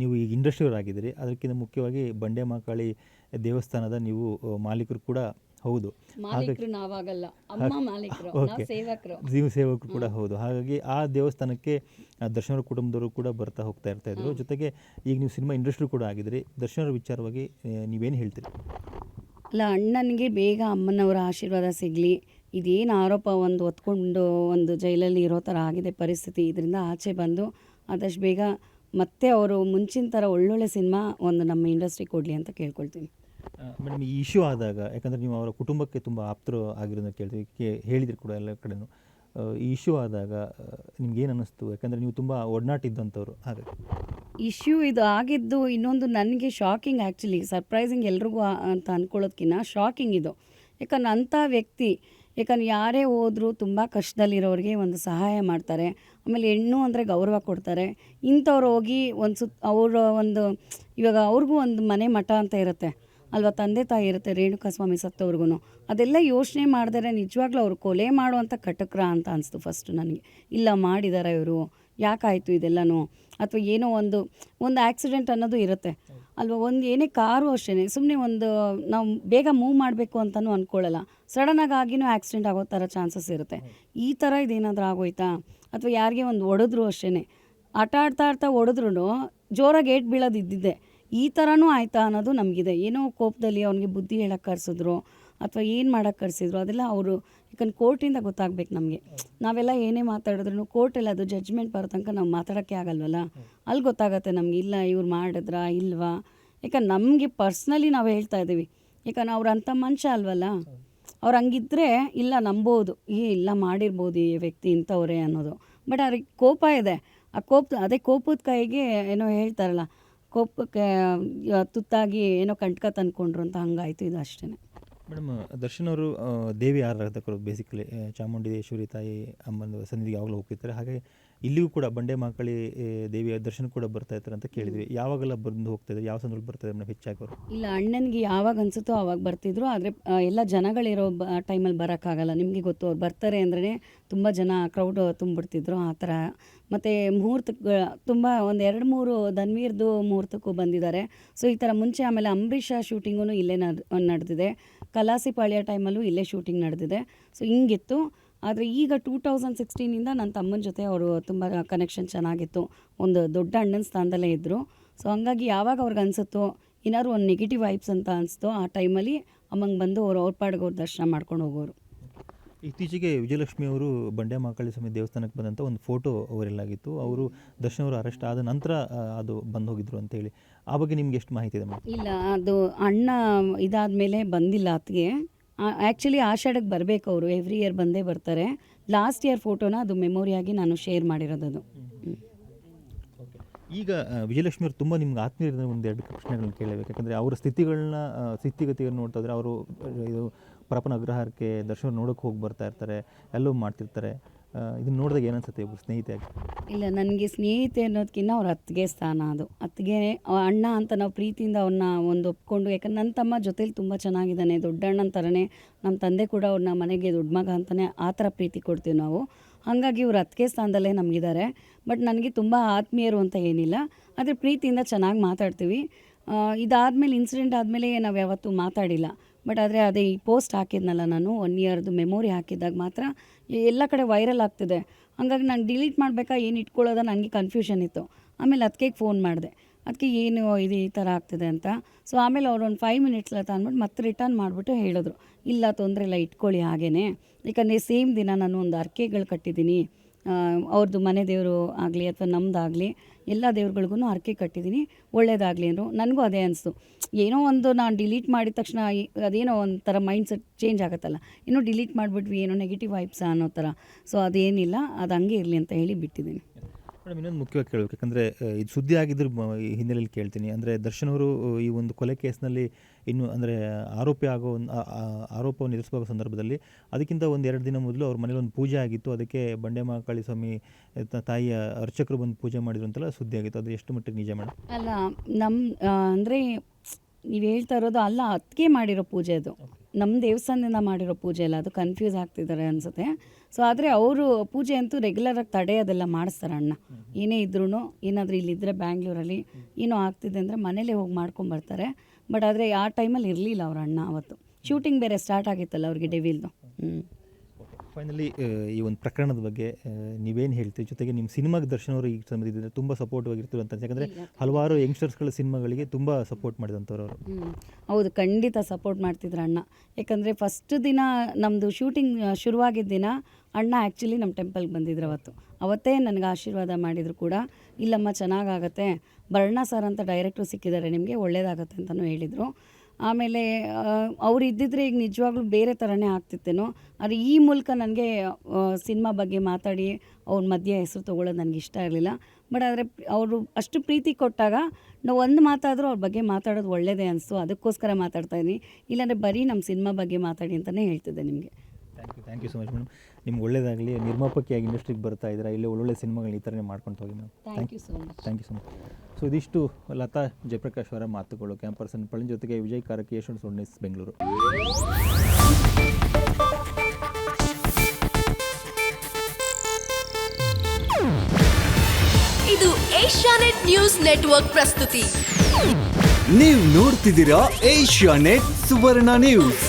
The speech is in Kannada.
ನೀವು ಈಗ ಇಂಡಸ್ಟ್ರಿಯವರಾಗಿದ್ದೀರಿ ಅದಕ್ಕಿಂತ ಮುಖ್ಯವಾಗಿ ಬಂಡೆ ಮಹಾಕಾಳಿ ದೇವಸ್ಥಾನದ ನೀವು ಮಾಲೀಕರು ಕೂಡ ಹೌದು. ಮಾಲೀಕರು ನಾವಾಗಲ್ಲ ಅಮ್ಮ ಮಾಲೀಕರು ನಾವು ಓಕೆ ಸೇವಕರು. ಜೀವ ಸೇವಕರು ಕೂಡ ಹೌದು. ಹಾಗಾಗಿ ಆ ದೇವಸ್ಥಾನಕ್ಕೆ ದರ್ಶನರ ಕುಟುಂಬದವರು ಕೂಡ ಬರ್ತಾ ಹೋಗ್ತಾ ಇರ್ತಾ ಇದ್ರು. ಜೊತೆಗೆ ಈಗ ನೀವು ಸಿನಿಮಾ ಇಂಡಸ್ಟ್ರಿ ಕೂಡ ಆಗಿದ್ರಿ ದರ್ಶನರ ವಿಚಾರವಾಗಿ ನೀವೇನು ಹೇಳ್ತೀರಿ? ಅಲ್ಲ ಅಣ್ಣನಿಗೆ ಬೇಗ ಅಮ್ಮನವರ ಆಶೀರ್ವಾದ ಸಿಗಲಿ. ಇದೇನು ಆರೋಪ ಒಂದು ಹೊತ್ಕೊಂಡು ಒಂದು ಜೈಲಲ್ಲಿ ಇರೋ ಥರ ಆಗಿದೆ ಪರಿಸ್ಥಿತಿ. ಇದರಿಂದ ಆಚೆ ಬಂದು ಆದಷ್ಟು ಬೇಗ ಮತ್ತೆ ಅವರು ಮುಂಚಿನ ಥರ ಒಳ್ಳೊಳ್ಳೆ ಸಿನಿಮಾ ಒಂದು ನಮ್ಮ ಇಂಡಸ್ಟ್ರಿ ಕೊಡಲಿ ಅಂತ ಕೇಳ್ಕೊಳ್ತೀನಿ. ಮೇಡಮ್ ಈ ಇಶ್ಯೂ ಆದಾಗ ಯಾಕಂದರೆ ನೀವು ಅವರ ಕುಟುಂಬಕ್ಕೆ ತುಂಬ ಆಪ್ತರು ಆಗಿರೋದನ್ನ ಕೇಳ್ತೀವಿ ಕೇ ಹೇಳಿದ್ರಿ ಕೂಡ ಎಲ್ಲ ಕಡೆನೂ. ಈ ಇಶ್ಯೂ ಆದಾಗ ನಿಮ್ಗೆ ಏನು ಅನ್ನಿಸ್ತು? ಯಾಕಂದರೆ ನೀವು ತುಂಬ ಒಡನಾಟ ಇದ್ದಂಥವ್ರು ಹಾಗಾಗಿ. ಇಶ್ಯೂ ಇದು ಆಗಿದ್ದು ಇನ್ನೊಂದು ನನಗೆ ಶಾಕಿಂಗ್ ಆ್ಯಕ್ಚುಲಿ ಸರ್ಪ್ರೈಸಿಂಗ್ ಎಲ್ರಿಗೂ ಅಂತ ಅಂದ್ಕೊಳ್ಳೋದಕ್ಕಿಂತ ಶಾಕಿಂಗ್ ಇದು. ಯಾಕಂದ್ರೆ ಅಂಥ ವ್ಯಕ್ತಿ ಯಾಕಂದ್ರೆ ಯಾರೇ ಹೋದರೂ ತುಂಬ ಕಷ್ಟದಲ್ಲಿರೋರಿಗೆ ಒಂದು ಸಹಾಯ ಮಾಡ್ತಾರೆ. ಆಮೇಲೆ ಹೆಣ್ಣು ಅಂದರೆ ಗೌರವ ಕೊಡ್ತಾರೆ. ಇಂಥವ್ರು ಹೋಗಿ ಒಂದು ಸುತ್ತ ಅವರ ಒಂದು ಇವಾಗ ಅವ್ರಿಗೂ ಒಂದು ಮನೆ ಮಠ ಅಂತ ಇರುತ್ತೆ. ಅಲ್ವಾ? ತಂದೆ ತಾಯಿ ಇರುತ್ತೆ ರೇಣುಕಾ ಸ್ವಾಮಿ ಸತ್ತವ್ರಿಗೂ ಅದೆಲ್ಲ ಯೋಚನೆ ಮಾಡಿದರೆ ನಿಜವಾಗ್ಲೂ ಅವ್ರು ಕೊಲೆ ಮಾಡುವಂಥ ಕಟಕ್ರ ಅಂತ ಅನಿಸ್ತು ಫಸ್ಟು ನನಗೆ. ಇಲ್ಲ ಮಾಡಿದ್ದಾರೆ ಇವರು. ಯಾಕಾಯಿತು ಇದೆಲ್ಲನೂ? ಅಥವಾ ಏನೋ ಒಂದು ಒಂದು ಆಕ್ಸಿಡೆಂಟ್ ಅನ್ನೋದು ಇರುತ್ತೆ. ಅಲ್ವಾ? ಒಂದು ಏನೇ ಕಾರು ಅಷ್ಟೇ ಸುಮ್ಮನೆ ಒಂದು ನಾವು ಬೇಗ ಮೂವ್ ಮಾಡಬೇಕು ಅಂತಲೂ ಅಂದ್ಕೊಳ್ಳಲ್ಲ ಸಡನ್ನಾಗಿ ಆಗಿನೂ ಆಕ್ಸಿಡೆಂಟ್ ಆಗೋ ಥರ ಚಾನ್ಸಸ್ ಇರುತ್ತೆ. ಈ ಥರ ಇದೇನಾದರೂ ಆಗೋಯ್ತಾ? ಅಥವಾ ಯಾರಿಗೆ ಒಂದು ಒಡೆದ್ರು ಅಷ್ಟೇ ಆಟ ಆಡ್ತಾ ಆಡ್ತಾ ಒಡೆದ್ರೂ ಜೋರಾಗಿ ಏಟ್ ಬೀಳೋದು ಇದ್ದಿದ್ದೆ. ಈ ಥರನೂ ಆಯ್ತಾ ಅನ್ನೋದು ನಮಗಿದೆ. ಏನೋ ಕೋಪದಲ್ಲಿ ಅವನಿಗೆ ಬುದ್ಧಿ ಹೇಳಕ್ಕೆ ಕರ್ಸಿದ್ರು. ಅಥವಾ ಏನು ಮಾಡೋಕ್ಕೆ ಕರೆಸಿದ್ರು, ಅದೆಲ್ಲ ಅವರು ಯಾಕಂದ್ರೆ ಕೋರ್ಟಿಂದ ಗೊತ್ತಾಗ್ಬೇಕು ನಮಗೆ. ನಾವೆಲ್ಲ ಏನೇ ಮಾತಾಡಿದ್ರು ಕೋರ್ಟಲ್ಲಿ ಅದು ಜಡ್ಜ್ಮೆಂಟ್ ಬರೋ ತನಕ ನಾವು ಮಾತಾಡೋಕ್ಕೆ ಆಗಲ್ವಲ್ಲ? ಅಲ್ಲಿ ಗೊತ್ತಾಗತ್ತೆ ನಮ್ಗೆ, ಇಲ್ಲ ಇವ್ರು ಮಾಡಿದ್ರಾ, ಇಲ್ವಾ? ಯಾಕಂದ್ರೆ ನಮಗೆ ಪರ್ಸ್ನಲಿ ನಾವು ಹೇಳ್ತಾ ಇದ್ದೀವಿ. ಯಾಕಂದ್ರೆ ಅವ್ರು ಅಂಥ ಮನುಷ್ಯ ಅಲ್ವಲ್ಲ? ಅವ್ರು ಹಂಗಿದ್ರೆ, ಇಲ್ಲ ನಂಬೋದು, ಏ, ಇಲ್ಲ ಮಾಡಿರ್ಬೋದು ಈ ವ್ಯಕ್ತಿ ಇಂಥವ್ರೆ ಅನ್ನೋದು. ಬಟ್ ಅವ್ರಿಗೆ ಕೋಪ ಇದೆ. ಆ ಕೋಪ, ಅದೇ ಕೋಪದ ಕೈಗೆ ಏನೋ ಹೇಳ್ತಾರಲ್ಲ, ಕೋಪಕ್ಕೆ ತುತ್ತಾಗಿ ಏನೋ ಕಂಟ್ಕ ತಂದ್ಕೊಂಡ್ರು ಅಂತ ಹಂಗಾಯ್ತು ಇದು ಅಷ್ಟೇ ಮೇಡಮ್, ದರ್ಶನ್ ಅವರು ದೇವಿ ಆರಾಧಕರು ಬೇಸಿಕಲಿ ಚಾಮುಂಡೇಶ್ವರಿ ತಾಯಿ ಅಮ್ಮನ ಸನ್ನಿಧಿಗೆ ಯಾವಾಗಲೂ ಹೋಗ್ತಿರ್ತಾರೆ. ಹಾಗೆ ಇಲ್ಲಿಯೂ ಕೂಡ ಬಂಡೆ ಮಕ್ಕಳಿ ದೇವಿಯ ದರ್ಶನ ಕೂಡ ಬರ್ತಾ ಇರ್ತಾರೆ ಅಂತ ಕೇಳಿದ್ವಿ. ಯಾವಾಗೆಲ್ಲ ಬಂದು ಹೋಗ್ತಾ ಇದ್ದಾರೆ ಯಾವ ಸಂದರ್ಭ ಬರ್ತಾ ಮೇಡಮ್ ಹೆಚ್ಚಾಗಿ? ಅವರು ಇಲ್ಲ, ಅಣ್ಣನಿಗೆ ಯಾವಾಗ ಅನ್ಸುತ್ತೋ ಅವಾಗ ಬರ್ತಿದ್ರು. ಆದರೆ ಎಲ್ಲ ಜನಗಳಿರೋ ಬ, ಟೈಮಲ್ಲಿ ಬರೋಕ್ಕಾಗಲ್ಲ. ನಿಮಗೆ ಗೊತ್ತು, ಅವ್ರು ಬರ್ತಾರೆ ಅಂದ್ರೆ ತುಂಬ ಜನ ಕ್ರೌಡ್ ತುಂಬಿಡ್ತಿದ್ರು ಆ ಥರ. ಮತ್ತು ಮುಹೂರ್ತಕ್ಕೆ, ತುಂಬ ಒಂದು ಎರಡು ಮೂರು ಧನ್ವೀರ್ದು ಮುಹೂರ್ತಕ್ಕೂ ಬಂದಿದ್ದಾರೆ. ಸೊ ಈ ಥರ ಮುಂಚೆ ಆಮೇಲೆ ಅಂಬರೀಷ ಶೂಟಿಂಗೂ ಇಲ್ಲೇ ನಡ್, ನಡೆದಿದೆ. ಕಲಾಸಿಪಾಳ್ಯ ಟೈಮಲ್ಲೂ ಇಲ್ಲೇ ಶೂಟಿಂಗ್ ನಡೆದಿದೆ. ಸೊ, ಹಿಂಗಿತ್ತು. ಆದರೆ ಈಗ ಟೂ ತೌಸಂಡ್ ಸಿಕ್ಸ್ಟೀನಿಂದ ನನ್ನ ತಮ್ಮನ ಜೊತೆ ಅವರು ತುಂಬ ಕನೆಕ್ಷನ್ ಚೆನ್ನಾಗಿತ್ತು. ಒಂದು ದೊಡ್ಡ ಅಣ್ಣನ ಸ್ಥಾನದಲ್ಲೇ ಇದ್ದರು ಸೊ, ಹಂಗಾಗಿ ಯಾವಾಗ ಅವ್ರಿಗೆ ಅನಿಸುತ್ತೋ, ಏನಾದ್ರು ಒಂದು ನೆಗೆಟಿವ್ ವೈಬ್ಸ್ ಅಂತ ಅನಿಸ್ತೋ ಆ ಟೈಮಲ್ಲಿ ಅಮ್ಮಂಗೆ ಬಂದು ಅವ್ರು ಅವ್ರ ಪಾಡಿಗೆ ಅವ್ರು ದರ್ಶನ ಮಾಡ್ಕೊಂಡು ಹೋಗೋರು. ಇತ್ತೀಚೆಗೆ ವಿಜಯಲಕ್ಷ್ಮಿ ಅವರು ಬಂಡೆ ಮಹಾಕಾಳಿ ಸ್ವಾಮಿ ದೇವಸ್ಥಾನಕ್ಕೆ ಬಂದಂಥ ಒಂದು ಫೋಟೋ ಆಗಿತ್ತು ಅವರು ದರ್ಶನ್ ಅವರು ಅರೆಸ್ಟ್ ಆದ ನಂತರ ಅದು ಬಂದು ಹೋಗಿದ್ರು ಅಂತ ಹೇಳಿ. ಆ ಬಗ್ಗೆ ನಿಮ್ಗೆ ಎಷ್ಟು ಮಾಹಿತಿ ಇದೆ ಮೇಡಮ್? ಇಲ್ಲ ಅದು ಅಣ್ಣ ಇದಾದ ಮೇಲೆ ಬಂದಿಲ್ಲ ಅತ್ತಿಗೆ ಆ್ಯಕ್ಚುಲಿ ಆಷಾಢಕ್ಕೆ ಬರಬೇಕು ಅವರು. ಎವ್ರಿ ಇಯರ್ ಬಂದೇ ಬರ್ತಾರೆ. ಲಾಸ್ಟ್ ಇಯರ್ ಫೋಟೋನ ಅದು ಮೆಮೊರಿಯಾಗಿ ನಾನು ಶೇರ್ ಮಾಡಿರೋದು ಅದು. ಈಗ ಆ, ವಿಜಯಲಕ್ಷ್ಮಿ ಅವರು ತುಂಬ ನಿಮ್ಗೆ ಆತ್ಮೀಯರಿಂದ ಎರಡು ಪ್ರಶ್ನೆಗಳನ್ನ ಕೇಳಬೇಕು. ಯಾಕಂದರೆ ಅವರ ಸ್ಥಿತಿಗಳನ್ನ ಸ್ಥಿತಿಗತಿಯನ್ನು ನೋಡ್ತಾ ಅವರು ಇದು ಪರಪನ ಅಗ್ರಹಾರಕ್ಕೆ ದರ್ಶನ ನೋಡೋಕೆ ಹೋಗಿ ಬರ್ತಾ ಇರ್ತಾರೆ ಎಲ್ಲೋ ಮಾಡ್ತಿರ್ತಾರೆ. ಇದನ್ನ ನೋಡಿದಾಗ ಏನನ್ಸುತ್ತೆ ಒಬ್ಬರು ಸ್ನೇಹಿತೆ? ಇಲ್ಲ ನನಗೆ ಸ್ನೇಹಿತೆ ಅನ್ನೋದಕ್ಕಿಂತ ಅವ್ರ ಅತ್ತಿಗೆ ಸ್ಥಾನ ಅದು. ಅತ್ತಿಗೆ ಅಣ್ಣ ಅಂತ ನಾವು ಪ್ರೀತಿಯಿಂದ ಅವ್ರನ್ನ ಒಂದು ಒಪ್ಕೊಂಡು ಯಾಕಂದ್ರೆ ನನ್ನ ತಮ್ಮ ಜೊತೇಲಿ ತುಂಬ ಚೆನ್ನಾಗಿದ್ದಾನೆ. ದೊಡ್ಡ ಅಣ್ಣನ ಥರನೇ ನಮ್ಮ ತಂದೆ ಕೂಡ ಅವ್ರನ್ನ ಮನೆಗೆ ದೊಡ್ಡ ಮಗ ಅಂತಲೇ ಆ ಥರ ಪ್ರೀತಿ ಕೊಡ್ತೀವಿ ನಾವು. ಹಾಗಾಗಿ ಇವ್ರು ಹತ್ತಿಗೆ ಸ್ಥಾನದಲ್ಲೇ ನಮಗಿದ್ದಾರೆ ಬಟ್ ನನಗೆ ತುಂಬ ಆತ್ಮೀಯರು ಅಂತ ಏನಿಲ್ಲ. ಆದರೆ ಪ್ರೀತಿಯಿಂದ ಚೆನ್ನಾಗಿ ಮಾತಾಡ್ತೀವಿ. ಇದಾದಮೇಲೆ ಇನ್ಸಿಡೆಂಟ್ ಆದಮೇಲೆ ನಾವು ಯಾವತ್ತೂ ಮಾತಾಡಿಲ್ಲ. ಬಟ್ ಆದರೆ ಅದೇ ಈ ಪೋಸ್ಟ್ ಹಾಕಿದ್ನಲ್ಲ ನಾನು ಒನ್ ಇಯರ್ದು ಮೆಮೊರಿ ಹಾಕಿದಾಗ ಮಾತ್ರ ಎಲ್ಲ ಕಡೆ ವೈರಲ್ ಆಗ್ತಿದೆ. ಹಾಗಾಗಿ ನಾನು ಡಿಲೀಟ್ ಮಾಡಬೇಕಾ, ಏನು ಇಟ್ಕೊಳ್ಳೋದ, ನನಗೆ ಕನ್ಫ್ಯೂಷನ್ ಇತ್ತು. ಆಮೇಲೆ ಅದಕ್ಕೆ ಫೋನ್ ಮಾಡಿದೆ. ಅದಕ್ಕೆ ಏನು ಇದು ಈ ಥರ ಆಗ್ತಿದೆ ಅಂತ. ಸೊ ಆಮೇಲೆ ಅವ್ರು ಒಂದು ಫೈವ್ ಮಿನಿಟ್ಸ್ ಅಂತ ಅಂದ್ಬಿಟ್ಟು ಮತ್ತೆ ರಿಟರ್ನ್ ಮಾಡಿಬಿಟ್ಟು ಹೇಳಿದ್ರು. ಇಲ್ಲ, ತೊಂದರೆ ಇಲ್ಲ, ಇಟ್ಕೊಳ್ಳಿ ಹಾಗೇ ಯಾಕಂದರೆ ಸೇಮ್ ದಿನ ನಾನು ಒಂದು ಅರ್ಕೆಗಳು ಕಟ್ಟಿದ್ದೀನಿ. ಅವ್ರದ್ದು ಮನೆ ದೇವರು ಆಗಲಿ ಅಥವಾ ನಮ್ಮದಾಗಲಿ ಎಲ್ಲ ದೇವ್ರುಗಳಿಗೂ ಅರ್ಕೆ ಕಟ್ಟಿದ್ದೀನಿ. ಒಳ್ಳೇದಾಗಲಿ ಅಂದರು. ನನಗೂ ಅದೇ ಅನಿಸ್ತು. ಏನೋ ಒಂದು ನಾನು ಡಿಲೀಟ್ ಮಾಡಿದ ತಕ್ಷಣ ಅದೇನೋ ಒಂಥರ ಮೈಂಡ್ ಸೆಟ್ ಚೇಂಜ್ ಆಗುತ್ತಲ್ಲ. ಇನ್ನೂ ಡಿಲೀಟ್ ಮಾಡಿಬಿಟ್ವಿ, ಏನೋ ನೆಗೆಟಿವ್ ವೈಬ್ಸಾ ಅನ್ನೋ ಥರ. ಸೊ ಅದೇನಿಲ್ಲ, ಅದು ಹಂಗೆ ಇರಲಿ ಅಂತ ಹೇಳಿ ಬಿಟ್ಟಿದ್ದೀನಿ. ಮೇಡಮ್ ಇನ್ನೊಂದು ಮುಖ್ಯವಾಗಿ ಕೇಳಬೇಕು ಯಾಕಂದರೆ ಇದು ಸುದ್ದಿ ಆಗಿದ್ದರೂ ಈ ಹಿನ್ನೆಲೆಯಲ್ಲಿ ಕೇಳ್ತೀನಿ. ಅಂದರೆ ದರ್ಶನ್ ಅವರು ಈ ಒಂದು ಕೊಲೆ ಕೇಸ್ನಲ್ಲಿ ಇನ್ನು ಅಂದರೆ ಆರೋಪಿ ಆಗೋ ಒಂದು ಆರೋಪವನ್ನು ಎದುರಿಸುವ ಸಂದರ್ಭದಲ್ಲಿ ಅದಕ್ಕಿಂತ ಒಂದು ಎರಡು ದಿನ ಮೊದಲು ಅವ್ರ ಮನೇಲಿ ಒಂದು ಪೂಜೆ ಆಗಿತ್ತು. ಅದಕ್ಕೆ ಬಂಡೆ ಮಹಾಕಾಳಿ ಸ್ವಾಮಿ ತಾಯಿಯ ಅರ್ಚಕರು ಬಂದು ಪೂಜೆ ಮಾಡಿದ್ರು ಅಂತೆಲ್ಲ ಸುದ್ದಿ ಆಗಿತ್ತು. ಅದು ಎಷ್ಟು ಮಟ್ಟಿಗೆ ನಿಜ ಮೇಡಮ್? ಅಲ್ಲ ನಮ್ಮ ಅಂದರೆ ನೀವು ಹೇಳ್ತಾ ಇರೋದು ಅಲ್ಲ ಅತ್ತಿಗೆ ಮಾಡಿರೋ ಪೂಜೆ ಅದು. ನಮ್ಮ ದೇವಸ್ಥಾನದಿಂದ ಮಾಡಿರೋ ಪೂಜೆ ಅಲ್ಲ ಅದು ಕನ್ಫ್ಯೂಸ್ ಆಗ್ತಿದ್ದಾರೆ ಅನಿಸುತ್ತೆ. ಸೊ ಆದರೆ ಅವರು ಪೂಜೆ ಅಂತೂ ರೆಗ್ಯುಲರಾಗಿ ಅದೆಲ್ಲ ಮಾಡಿಸ್ತಾರೆ ಅಣ್ಣ. ಏನೇ ಇದ್ರೂ ಏನಾದರೂ ಇಲ್ಲಿದ್ದರೆ ಬ್ಯಾಂಗ್ಳೂರಲ್ಲಿ ಏನೋ ಆಗ್ತಿದೆ ಅಂದರೆ ಮನೇಲೇ ಹೋಗಿ ಮಾಡ್ಕೊಂಬರ್ತಾರೆ ಬಟ್ ಆದರೆ ಆ ಟೈಮಲ್ಲಿ ಇರಲಿಲ್ಲ ಅವ್ರ ಅಣ್ಣ ಅವತ್ತು. ಶೂಟಿಂಗ್ ಬೇರೆ ಸ್ಟಾರ್ಟ್ ಆಗಿತ್ತಲ್ಲ ಅವ್ರಿಗೆ ಡೆವಿಲ್ದು ಹ್ಞೂ ಫೈನಲಿ ಈ ಒಂದು ಪ್ರಕರಣದ ಬಗ್ಗೆ ನೀವೇನು ಹೇಳ್ತೀವಿ ಜೊತೆಗೆ ನಿಮ್ಮ ಸಿನಿಮಾಗೆ ದರ್ಶನ್ ಅವರು ಈ ಸಮಯದಿಂದ ತುಂಬ ಸಪೋರ್ಟ್ ಆಗಿರ್ತೀವಿ ಅಂತ ಯಾಕಂದರೆ ಹಲವಾರು ಯಂಗ್ಸ್ಟರ್ಸ್ಗಳ ಸಿನಿಮಾಗಳಿಗೆ ತುಂಬ ಸಪೋರ್ಟ್ ಮಾಡಿದಂಥವ್ರು ಅವರು. ಹೌದು ಖಂಡಿತ ಸಪೋರ್ಟ್ ಮಾಡ್ತಿದ್ರು ಅಣ್ಣ. ಯಾಕಂದರೆ ಫಸ್ಟ್ ದಿನ ನಮ್ಮದು ಶೂಟಿಂಗ್ ಶುರುವಾಗಿದ್ದ ದಿನ ಅಣ್ಣ ಆ್ಯಕ್ಚುಲಿ ನಮ್ಮ ಟೆಂಪಲ್ಗೆ ಬಂದಿದ್ರು ಅವತ್ತು. ಅವತ್ತೇ ನನಗೆ ಆಶೀರ್ವಾದ ಮಾಡಿದ್ರು ಕೂಡ. ಇಲ್ಲಮ್ಮ ಚೆನ್ನಾಗಾಗತ್ತೆ. ಬರ್ಣ ಸರ್ ಅಂತ ಡೈರೆಕ್ಟ್ರು ಸಿಕ್ಕಿದ್ದಾರೆ ನಿಮಗೆ ಒಳ್ಳೇದಾಗತ್ತೆ ಅಂತಲೂ ಹೇಳಿದರು. ಆಮೇಲೆ ಅವ್ರು ಇದ್ದಿದ್ರೆ ಈಗ ನಿಜವಾಗ್ಲೂ ಬೇರೆ ಥರನೇ ಆಗ್ತಿತ್ತೇನೋ. ಆದರೆ ಈ ಮೂಲಕ ನನಗೆ ಸಿನಿಮಾ ಬಗ್ಗೆ ಮಾತಾಡಿ ಅವ್ರ ಮಧ್ಯೆ ಹೆಸರು ತೊಗೊಳ್ಳೋದು ನನಗೆ ಇಷ್ಟ ಇರಲಿಲ್ಲ. ಬಟ್ ಆದರೆ ಅವರು ಅಷ್ಟು ಪ್ರೀತಿ ಕೊಟ್ಟಾಗ ನಾವು ಒಂದು ಮಾತಾದರೂ ಅವ್ರ ಬಗ್ಗೆ ಮಾತಾಡೋದು ಒಳ್ಳೆಯದೇ ಅನಿಸ್ತು. ಅದಕ್ಕೋಸ್ಕರ ಮಾತಾಡ್ತಾ ಇದ್ದೀನಿ. ಇಲ್ಲಾಂದರೆ ಬರೀ ನಮ್ಮ ಸಿನಿಮಾ ಬಗ್ಗೆ ಮಾತಾಡಿ ಅಂತಲೇ ಹೇಳ್ತಿದ್ದೆ ನಿಮಗೆ. Thank you thank you so much madam ನಿಮ್ಗೆ ಒಳ್ಳೇದಾಗಲಿ ನಿರ್ಮಾಪಕಿಯಾಗಿ ಇಂಡಸ್ಟ್ರಿಗೆ ಬರ್ತಾ ಇದ್ದೀರಾ ಇಲ್ಲೇ ಒಳ್ಳೊಳ್ಳೆ ಸಿನಿಮಾಗಳು ಈ ಥರನೇ ಮಾಡ್ಕೊಂಡು ಹೋಗಿ madam thank you so much thank you so much so ಇದಿಷ್ಟು ಲತಾ ಜಯಪ್ರಕಾಶ್ ಅವರ ಮಾತುಗಳು. ಕ್ಯಾಂಪರ್ಸನ್ ಪಳನ್ ಜೊತೆಗೆ ವಿಜಯ್ ಕಾರಕ್ಕೆ ಯಶವಂತ ಬೆಂಗಳೂರು. ಇದು ಏಷ್ಯಾನೆಟ್ ನ್ಯೂಸ್ ನೆಟ್ವರ್ಕ್ ಪ್ರಸ್ತುತಿ. ನೀವು ನೋಡ್ತಿದ್ದೀರಾ ಏಷ್ಯಾ ನೆಟ್ ಸುವರ್ಣ ನ್ಯೂಸ್.